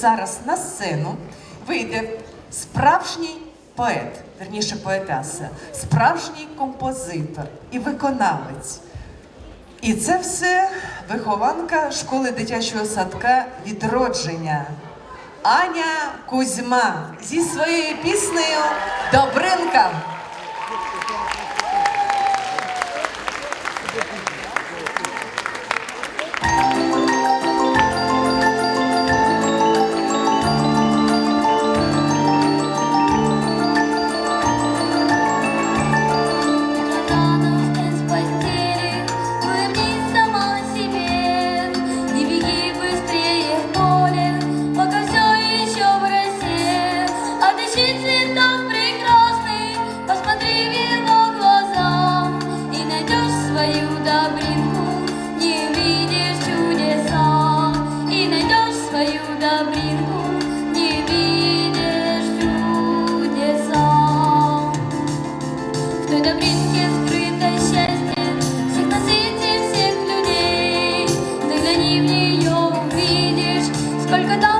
Зараз на сцену вийде справжній поет, верніше поетеса, справжній композитор і виконавець. І це все вихованка школи дитячого садка відродження Аня Кузьма зі своєю піснею Добринка. той добринке скрыто счастье всех на свете, всех людей. Ты гляни в нее, увидишь, сколько там.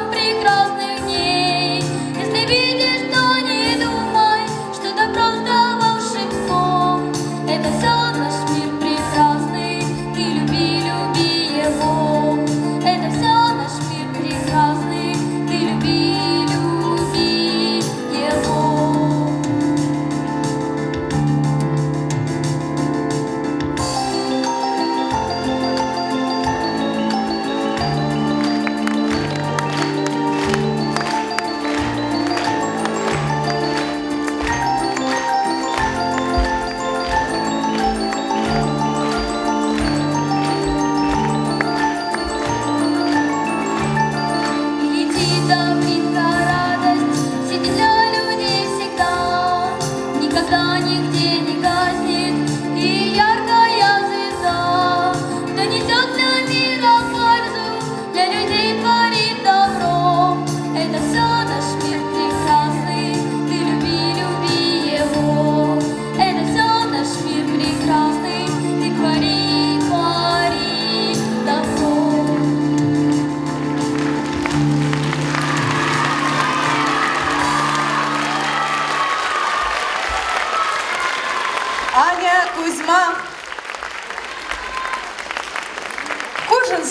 Аня Кузьма. Кожен